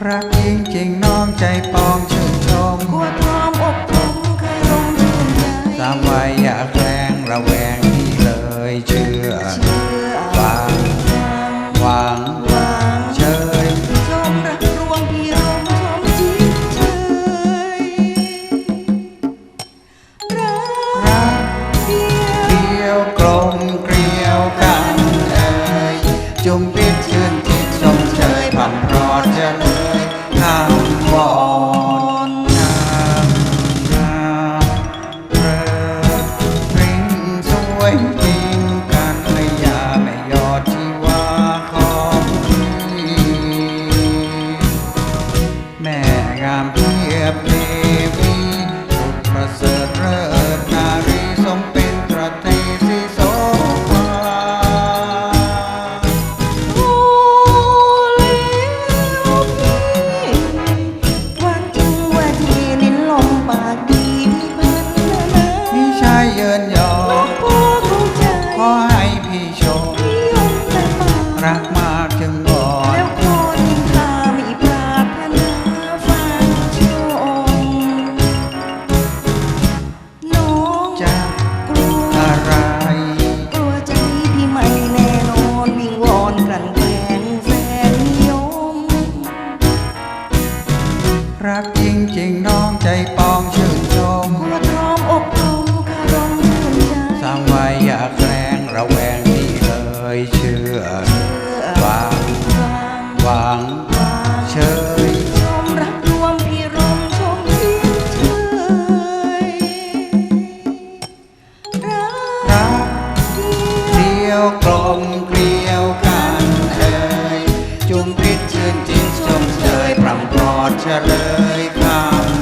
ปองชื่นชมกลัวพร้อมอกผมเคยลงชื่นใจตามไว้อย่าแกล้งระแวงที่เลยเชื่อเชื่อวางหวังวางเชยชมรักรวงพี่รมชมจิตเชยรักรักเดียวเดียวกลมเกลียวกันเอ่ยจุมพิษ งามเทียบเทวีสุดประเสริฐเลิศนารีสมเป็นตระตรีสีโสภาโอ้แล้วพี่วันจริงว่าที่นินลมปากดีที่พันนานาพี่ชายเยินย งจริงๆน้องใจปองชื่นชมกลัวทอมอกทมคารมชื่นใจสร้างไว้อย่าแกล้งระแวงที่เลยเชื่อวางวางหวังวางเชยชมรักรวมพี่รมชมยินเชยรักรักเดียวเดียวกลม ชื่นจินชมเชยปรำปลอดเฉลยคำ